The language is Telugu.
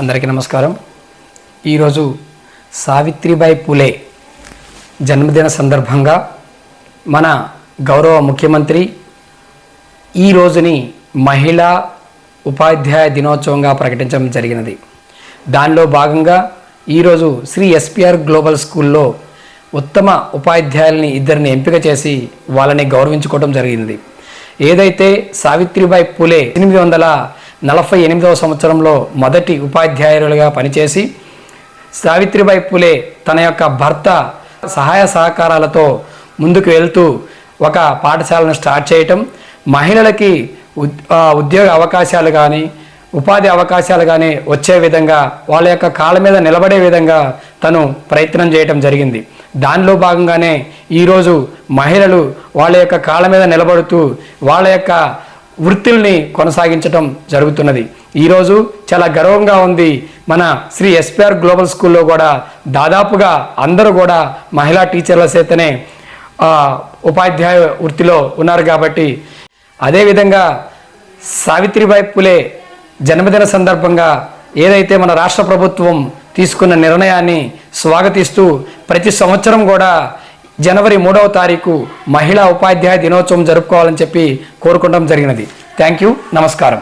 అందరికీ నమస్కారం. ఈరోజు సావిత్రిబాయి పూలే జన్మదిన సందర్భంగా మన గౌరవ ముఖ్యమంత్రి ఈ రోజుని మహిళా ఉపాధ్యాయ దినోత్సవంగా ప్రకటించడం జరిగినది. దానిలో భాగంగా ఈరోజు శ్రీ ఎస్పిఆర్ గ్లోబల్ స్కూల్లో ఉత్తమ ఉపాధ్యాయుల్ని ఇద్దరిని ఎంపిక చేసి వాళ్ళని గౌరవించుకోవడం జరిగింది. ఏదైతే సావిత్రిబాయి పూలే ఎనిమిది వందల నలభై ఎనిమిదవ సంవత్సరంలో మొదటి ఉపాధ్యాయులుగా పనిచేసి సావిత్రిబాయి పూలే తన యొక్క భర్త సహాయ సహకారాలతో ముందుకు వెళ్తూ ఒక పాఠశాలను స్టార్ట్ చేయటం. మహిళలకి ఉద్- ఆ, ఉద్యోగ అవకాశాలు కానీ ఉపాధి అవకాశాలు కానీ వచ్చే విధంగా వాళ్ళ యొక్క కాళ్ళ మీద నిలబడే విధంగా తను ప్రయత్నం చేయటం జరిగింది. దానిలో భాగంగానే ఈరోజు మహిళలు వాళ్ళ యొక్క కాళ్ళ మీద నిలబడుతూ వాళ్ళ యొక్క వృత్తుల్ని కొనసాగించటం జరుగుతున్నది. ఈరోజు చాలా గర్వంగా ఉంది మన శ్రీ ఎస్పిఆర్ గ్లోబల్ స్కూల్లో కూడా దాదాపుగా అందరూ కూడా మహిళా టీచర్ల చేతనే ఉపాధ్యాయ వృత్తిలో ఉన్నారు కాబట్టి అదేవిధంగా సావిత్రిబాయి పులే జన్మదిన సందర్భంగా ఏదైతే మన రాష్ట్ర ప్రభుత్వం తీసుకున్న నిర్ణయాన్ని స్వాగతిస్తూ ప్రతి సంవత్సరం కూడా జనవరి మూడవ తారీఖు మహిళా ఉపాధ్యాయ దినోత్సవం జరుపుకోవాలని చెప్పి కోరుకోవడం జరిగినది. థ్యాంక్ యూ నమస్కారం